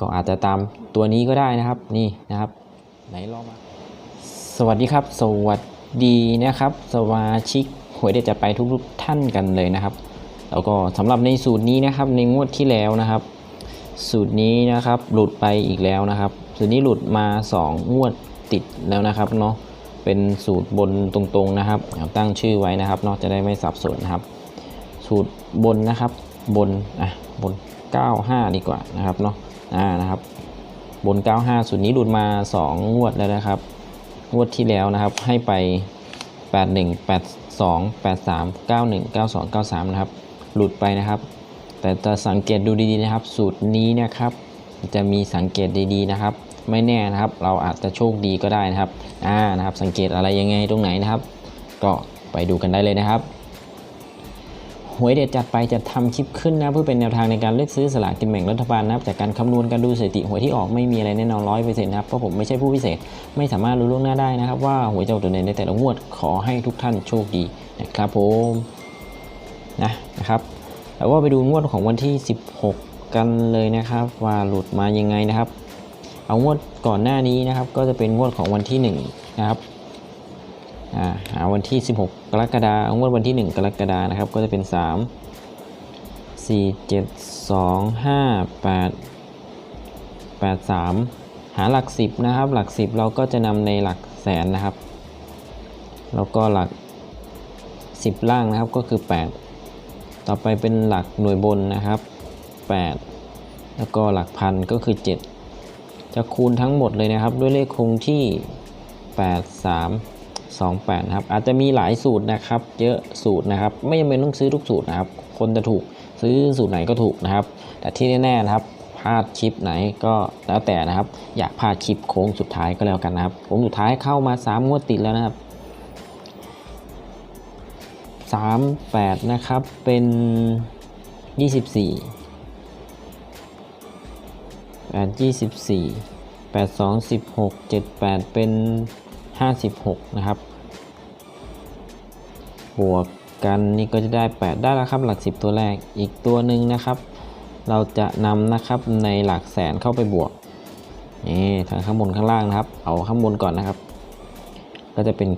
ก็อาจจะตามตัวนี้ก็ได้นะครับนี่นะครับไหนลองมาสวัสดีครับ สวัสดีนะครับ สมาชิกหวยเด็ดจะไปทุกๆท่านกันเลยนะครับ แล้วก็สำหรับในสูตรนี้นะครับในงวดที่แล้วนะครับ สูตรนี้นะครับหลุดไปอีกแล้วนะครับ สูตรนี้หลุดมา 2 งวดติดแล้วนะครับเนาะเป็นสูตรบนตรงๆนะครับตั้งชื่อไว้นะครับเนาะจะได้ไม่สับสนนะครับ สูตรบนนะครับบนอะบน 95 ดีกว่านะครับเนาะ อ่านะครับ บน 95 สูตรนี้หลุดมา 2 งวดแล้วนะครับ งวดที่แล้วนะครับให้ไป 81 82 83 91 92 93 นะครับ หลุดไปนะครับ แต่จะสังเกตดูดีๆนะครับ สูตรนี้นะครับ จะมีสังเกตดีๆนะครับ ไม่แน่นะครับ เราอาจจะโชคดีก็ได้นะครับ อ่านะครับ สังเกตอะไรยังไงตรงไหนนะครับ ก็ไปดูกันได้เลยนะครับ หวยเด็ดจัดไปจะทำคลิปขึ้นนะเพื่อเป็นแนวทางในการเลือกซื้อสลากกินแบ่งรัฐบาลนะครับจากการคำนวณการดูสถิติหวยที่ออกไม่มีอะไรแน่นอนร้อยเปอร์เซ็นต์นะครับเพราะผมไม่ใช่ผู้พิเศษ ไม่สามารถรู้ล่วงหน้าได้นะครับ ว่าหวยจะออกตัวไหนในแต่ละงวดขอให้ทุกท่านโชคดีนะครับผมนะนะครับแล้วว่าไปดูงวดของวันที่ 16 กันเลยนะครับ ว่าหลุดมายังไงนะครับ เอางวดก่อนหน้านี้นะครับ ก็จะเป็นงวดของวันที่1นะครับ หาวันที่ 16 กรกฎาคมงวดวันที่ 1 กรกฎานะครับ ก็จะเป็น 3 4 7 2 5 8 8 3 หาหลัก 10 นะครับ หลัก 10 เราก็จะนำในหลักแสนนะครับ แล้วก็หลัก 10 ล่างนะครับก็คือ 8 ต่อไปเป็นหลักหน่วยบนนะครับ 8 แล้วก็หลักพันก็คือ 7 จะคูณทั้งหมดเลยนะครับ ด้วยเลขคงที่ 8 3 28นะครับอาจจะมีหลายสูตรนะครับ เยอะสูตรนะครับ ไม่จำเป็นต้องซื้อทุกสูตรนะครับ คนจะถูกซื้อสูตรไหนก็ถูกนะครับ แต่ที่แน่ๆนะครับพลาดคลิปไหนก็แล้วแต่นะครับ อยากพลาดคลิปโค้งสุดท้ายก็แล้วกันนะครับโค้งสุดท้ายเข้ามา 3 งวดติดแล้วนะครับ 38 นะครับเป็น 24 8 24 8 2 16 7 8 เป็น 56 นะครับ บวกกันนี่ก็จะได้ 8 ได้แล้วครับ หลัก 10 ตัวแรก อีกตัวหนึ่งนะครับ เราจะนำนะครับในหลักแสนเข้าไปบวก นี่ทางข้างบนข้างล่างนะครับ เอาข้างบนก่อนนะครับ ก็จะเป็น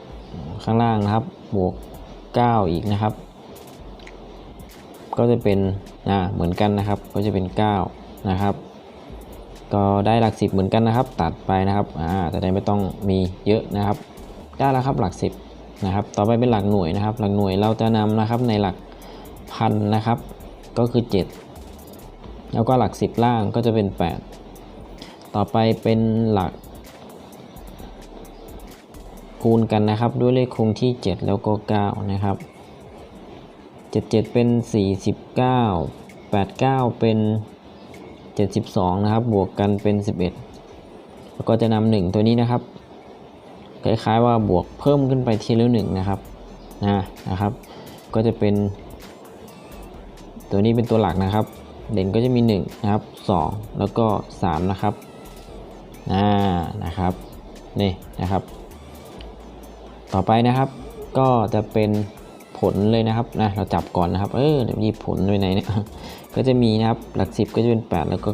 9 ข้างล่างนะครับ บวก 9 อีกนะครับ ก็จะเป็นอ่าเหมือนกันนะครับ ก็จะเป็น 9 นะครับ ก็ได้หลักสิบเหมือนกันนะครับ ตัดไปนะครับอ่าจะได้ไม่ต้องมีเยอะนะครับ ได้แล้วครับหลักสิบนะครับ ต่อไปเป็นหลักหน่วยนะครับ หลักหน่วยเราจะนำนะครับในหลักพันนะครับ ก็คือ 7 แล้วก็หลัก 10 ล่างก็จะเป็น 8 ต่อไปเป็นหลัก คูณกันนะครับ ด้วยเลขคงที่ 7 แล้วก็ 9 นะครับ 77 เป็น 49 89 เป็น 72 นะครับ บวกกันเป็น 11 แล้วก็จะนำหนึ่งตัวนี้นะครับ คล้ายๆว่าบวกเพิ่มขึ้นไปทีละหนึ่งนะครับนะนะครับ ก็จะเป็น ตัวนี้เป็นตัวหลักนะครับ เด่นก็จะมี 1 นะครับ 2 แล้วก็ 3 นะครับอ่านะครับ นี่นะครับ ต่อไปนะครับ ก็จะเป็น ผลเลยนะครับนะเราจับก่อนนะครับ เออเดี๋ยวหยิบผลไปไหนเนี่ยก็จะมีนะครับหลัก10ก็จะเป็น 8 แล้วก็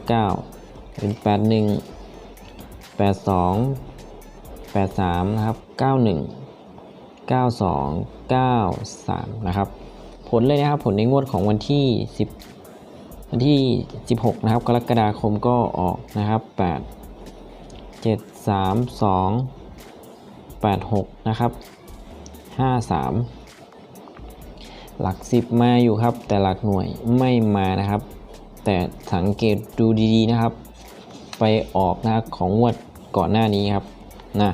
9 เป็น 8 1 8 2 8 3 นะครับ 91 92 93 นะครับ ผลเลยนะครับผลในงวดของวันที่ 10 วันที่ 16 นะครับ กรกฎาคมก็ออกนะครับ 8 7 3 2 8 6 นะครับ 53 หลัก10มาอยู่ครับ แต่หลักหน่วยไม่มานะครับ แต่สังเกตดูดีๆนะครับ ไปออกนะของงวดก่อนหน้านี้ครับนะ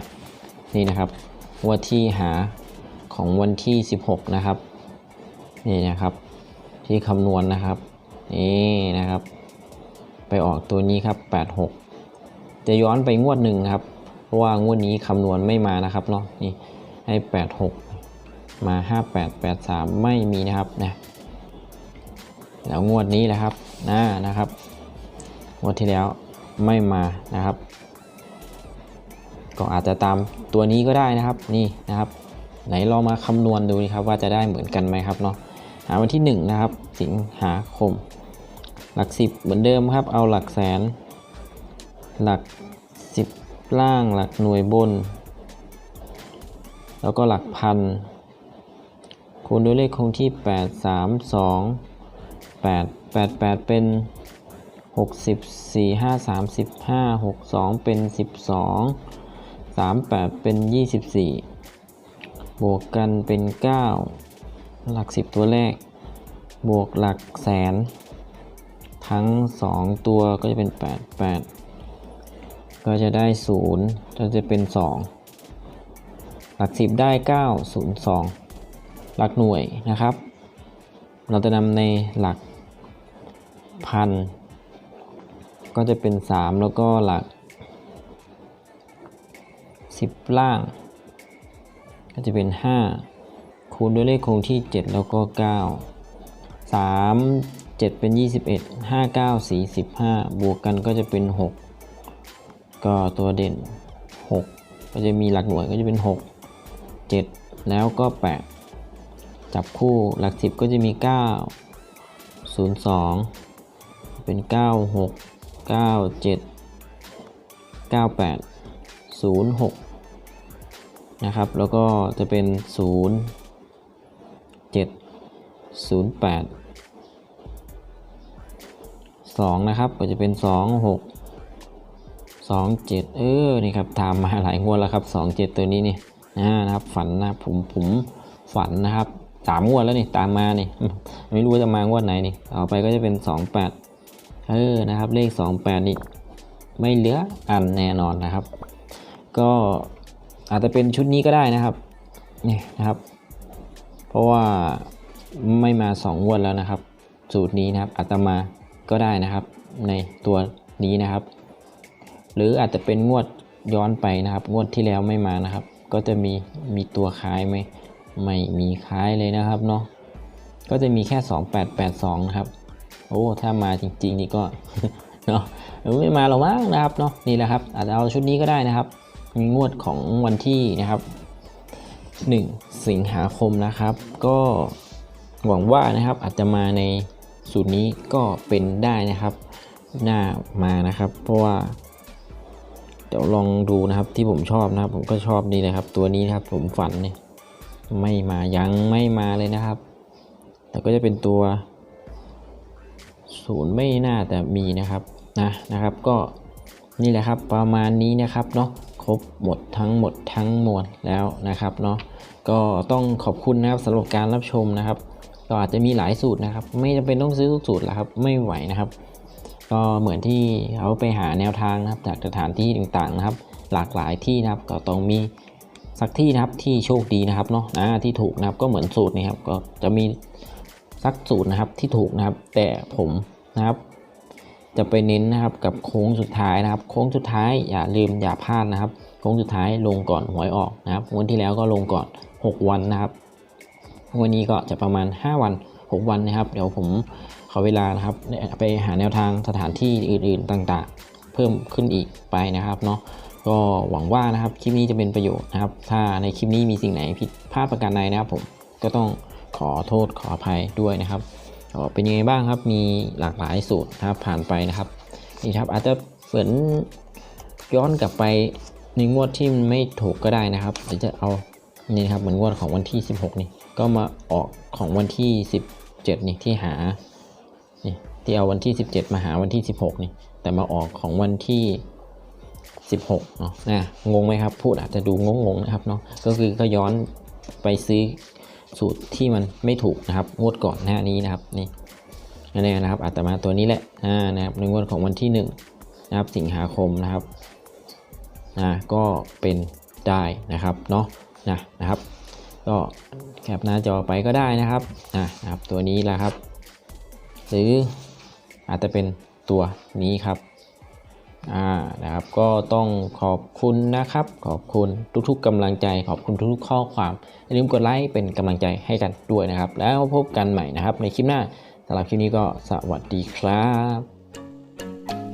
นี่นะครับงวดที่หาของวันที่ 16 นะครับนี่นะครับ ที่คำนวณนะครับนี่นะครับ ไปออกตัวนี้ครับ 86 จะย้อนไปงวดหนึ่งครับเพราะว่างวดนี้คำนวณไม่มานะครับเนาะนี่ให้ 86 มา 58 83 ไม่มีนะครับนะแล้วงวดนี้แหละครับนะนะครับงวดที่แล้วไม่มานะครับ ก็อาจจะตามตัวนี้ก็ได้นะครับนี่นะครับ ไหนลองมาคำนวณดูนะครับว่าจะได้เหมือนกันไหมครับเนาะหาวันที่ 1 นะครับ สิงหาคม หลัก 10 เหมือนเดิมครับ เอาหลักแสน หลักสิบล่างหลักหน่วยบน แล้วก็หลักพัน คูณด้วยเลขคงที่ 8 3 2 8 8 8 เป็น 60 4 5 35 6 2 เป็น 12 3 8 เป็น 24 บวกกันเป็น 9 หลัก 10 ตัวแรก บวกหลักแสน ทั้ง 2 ตัวก็จะเป็น 8 8 ก็จะได้ 0 ก็จะเป็น 2 หลัก 10 ได้ 9 0 2 หลักหน่วยนะครับ เราจะนำในหลักพันก็จะเป็น 3 แล้วก็หลัก 10 ล่าง ก็จะเป็น 5 คูณด้วยเลขคงที่ 7 แล้วก็ 9 3 7 เป็น 21 5 9 45 บวกกันก็จะเป็น 6 ก็ตัวเด่น 6 ก็จะมีหลักหน่วยก็จะเป็น 6 7 แล้วก็ 8 จับคู่หลัก10ก็จะมี 9 0 2 เป็น 9 6 9 7 9 8 0 6 นะครับ แล้วก็จะเป็น 0 7 0 8 2 นะครับ ก็จะเป็น 2 6 2 7 เออ นี่ครับตามาหลายงวดแล้วครับ 2 7 ตัวนี้นี่นะครับ ฝันนะผมผมฝันนะครับ สามงวดแล้วนี่ตามมานี่ไม่รู้จะมางวดไหนนี่ต่อไปก็จะเป็น2 8เออนะครับเลข2 8นี่ไม่เหลืออันแน่นอนนะครับ ก็อาจจะเป็นชุดนี้ก็ได้นะครับนี่นะครับ เพราะว่าไม่มา2งงวดแล้วนะครับ สูตรนี้นะครับอาจจะมาก็ได้นะครับ ในตัวนี้นะครับ หรืออาจจะเป็นงวดย้อนไปนะครับ งวดที่แล้วไม่มานะครับ ก็จะมีมีตัวคล้ายไหม ไม่มีคล้ายเลยนะครับเนาะก็จะมีแค่ 2882 ครับ โอ้ถ้ามาจริง ๆ นี่ก็เนาะไม่มาหรอกมั้งนะครับเนาะนี่แหละครับ อาจจะเอาชุดนี้ก็ได้นะครับมีงวดของวันที่นะครับ 1 สิงหาคมนะครับ ก็หวังว่านะครับอาจจะมาในสูตรนี้ก็เป็นได้นะครับ หน่ามานะครับ เพราะว่าเดี๋ยวลองดูนะครับที่ผมชอบนะครับ ผมก็ชอบนี่นะครับ ตัวนี้นะครับผมฝันเนี่ย ไม่มายังไม่มาเลยนะครับ แต่ก็จะเป็นตัวศูนย์ไม่น่าจะมีนะครับนะนะครับ ก็นี่แหละครับประมาณนี้นะครับเนาะครบหมดทั้งหมดทั้งมวลแล้วนะครับเนาะก็ต้องขอบคุณนะครับสำหรับการรับชมนะครับก็อาจจะมีหลายสูตรนะครับ ไม่จำเป็นต้องซื้อทุกสูตรหรอกครับไม่ไหวนะครับ ก็เหมือนที่เขาไปหาแนวทางนะครับ จากสถานที่ต่างๆนะครับ หลากหลายที่นะครับก็ต้องมี สักที่นะครับที่โชคดีนะครับเนาะอ่าที่ถูกนะครับก็เหมือนสูตรนี้ครับ ก็จะมีสักสูตรนะครับที่ถูกนะครับ แต่ผมนะครับ จะไปเน้นนะครับกับโค้งสุดท้ายนะครับ โค้งสุดท้ายอย่าลืมอย่าพลาดนะครับ โค้งสุดท้ายลงก่อนหวยออกนะครับวันที่แล้วก็ลงก่อน 6 วันนะครับ วันนี้ก็จะประมาณ 5 วัน 6 วันนะครับ เดี๋ยวผมขอเวลานะครับ ไปหาแนวทางสถานที่อื่น ๆต่าง ๆ เพิ่มขึ้นอีกไปนะครับเนาะ ก็หวังว่านะครับคลิปนี้จะเป็นประโยชน์นะครับ ถ้าในคลิปนี้มีสิ่งไหนผิดพลาดประการใดนะครับผมก็ต้องขอโทษขออภัยด้วยนะครับเป็นยังไงบ้างครับมีหลากหลายสูตรนะครับผ่านไปนะครับนี่ครับอาจจะเหมือนย้อนกลับไปในงวดที่มันไม่ถูกก็ได้นะครับเดี๋ยวจะเอานี่นะครับเหมือนงวดของวันที่ 16 นี่ก็มาออกของวันที่ 17 นี่ที่หานี่ที่เอาวันที่ 17 มาหาวันที่ 16 นี่แต่มาออกของวันที่ 16เนาะนะงงไหมครับ พูดอาจจะดูงงๆนะครับเนาะก็คือก็ย้อนไปซื้อสูตรที่มันไม่ถูกนะครับงวดก่อนหน้านี้นะครับนี่นั่นะครับอาจจะมาตัวนี้แหละอ่านะครับในงวดของวันที่1นะครับสิงหาคมนะครับนะก็เป็นได้นะครับเนาะนะนะครับ ก็แคปหน้าจอไปก็ได้นะครับอะนะครับตัวนี้แหละครับ หรืออาจจะเป็นตัวนี้ครับ อ่านะครับก็ต้องขอบคุณนะครับ ขอบคุณทุกๆกำลังใจ ขอบคุณทุกๆข้อความอย่าลืมกดไลค์เป็นกำลังใจให้กันด้วยนะครับ แล้วพบกันใหม่นะครับในคลิปหน้าสำหรับคลิปนี้ก็สวัสดีครับ